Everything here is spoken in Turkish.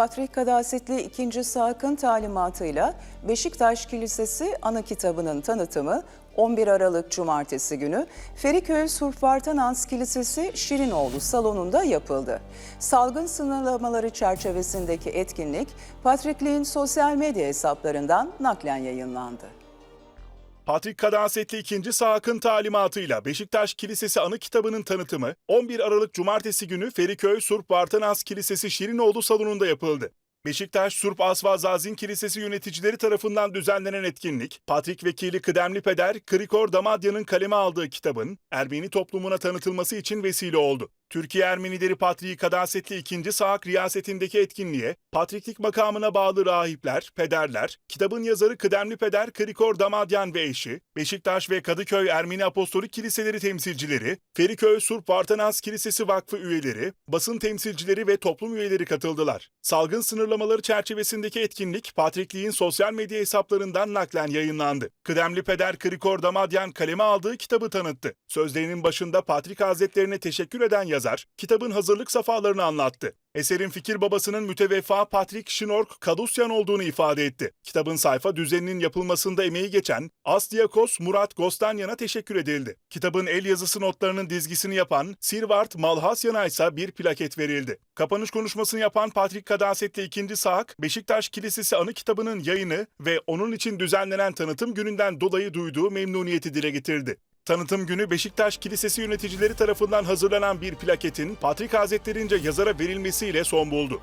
Patrik Kadasetli 2. Sakın talimatıyla Beşiktaş Kilisesi ana kitabının tanıtımı 11 Aralık Cumartesi günü Feriköy Surf Vartanans Kilisesi Şirinoğlu salonunda yapıldı. Salgın sınırlamaları çerçevesindeki etkinlik Patrikliğin sosyal medya hesaplarından naklen yayınlandı. Patrik Kadasetli 2. Sakın talimatıyla Beşiktaş Kilisesi anı kitabının tanıtımı 11 Aralık Cumartesi günü Feriköy Surp Vartanas Kilisesi Şirinoğlu salonunda yapıldı. Beşiktaş Surp Asvazazin Kilisesi yöneticileri tarafından düzenlenen etkinlik, Patrik Vekili Kıdemli Peder Krikor Damadya'nın kaleme aldığı kitabın Ermeni toplumuna tanıtılması için vesile oldu. Türkiye Ermenileri Patriği Kadasetli 2. Saak riyasetindeki etkinliğe Patriklik makamına bağlı rahipler, pederler, kitabın yazarı Kıdemli Peder Krikor Damadyan ve eşi, Beşiktaş ve Kadıköy Ermeni Apostolik Kiliseleri temsilcileri, Feriköy Surp Vartanas Kilisesi Vakfı üyeleri, basın temsilcileri ve toplum üyeleri katıldılar. Salgın sınırlamaları çerçevesindeki etkinlik Patrikliğin sosyal medya hesaplarından naklen yayınlandı. Kıdemli Peder Krikor Damadyan kaleme aldığı kitabı tanıttı. Sözlerinin başında Patrik Hazretlerine teşekkür eden yazar, kitabın hazırlık safhalarını anlattı. Eserin fikir babasının müteveffa Patrick Şinork Kadusyan olduğunu ifade etti. Kitabın sayfa düzeninin yapılmasında emeği geçen Asdiyakos Murat Gostanyan'a teşekkür edildi. Kitabın el yazısı notlarının dizgisini yapan Sirvart Malhasyan'a ise bir plaket verildi. Kapanış konuşmasını yapan Patrik Kadasetli 2. Saak, Beşiktaş Kilisesi anı kitabının yayını ve onun için düzenlenen tanıtım gününden dolayı duyduğu memnuniyeti dile getirdi. Tanıtım günü Beşiktaş Kilisesi yöneticileri tarafından hazırlanan bir plaketin Patrik Hazretlerince yazara verilmesiyle son buldu.